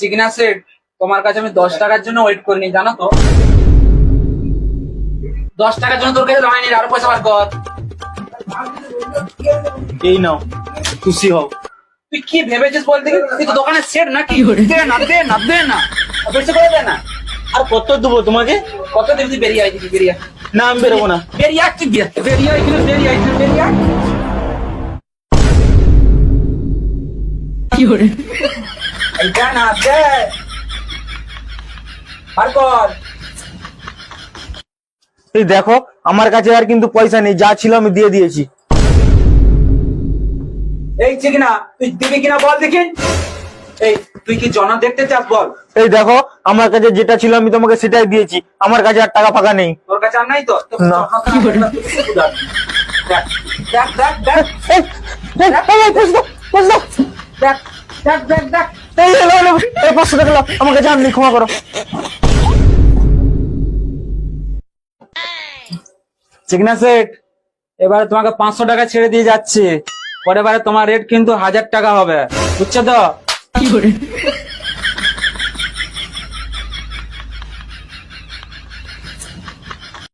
চিকিনা set তোমার কাছে আমি দশ টাকার জন্য ওয়েট করিনি জানো তো? দশ টাকার জন্য তোর কাছে দাঁড়ায়নি আরও পয়সা বার কর। এই নাও খুশি হও। তুই কি ভেবেছিস বলতে কি? তুই তো দোকানের সেট নাকি? দে না দে না দে না। বেশি করে দে না। আর কত দেবো তোমাকে? কত দিন তুই বেরিয়ে আইছিস বেরিয়ে না আমি বেরোবো না। বেরিয়ে আসছিস গিয়ে বেরিয়ে আইছিস বেরিয়ে আইছিস বেরিয়ে আয়। এই দে না কর এই দেখো আমার কাছে আর কিন্তু পয়সা নেই যা ছিল আমি দিয়ে দিয়েছি এই চিকিনা তুই দিবি কিনা বল দেখি এই তুই কি জন দেখতে চাস বল এই দেখো আমার কাছে যেটা ছিল আমি তোমাকে সেটাই দিয়েছি আমার কাছে আর টাকা ফাঁকা নেই তোর কাছে আর নাই তো না। দেখ দেখ দেখ দেখ। দেখ দেখ দেখ দেখ এই, পাঁচশো টাকা আমাকে জান নেই ক্ষমা করো। চিকনা সেট এবারে তোমাকে পাঁচশো টাকা ছেড়ে দিয়ে যাচ্ছি। পরে বারে তোমার রেট কিন্তু হাজার টাকা হবে। বুঝছ তো?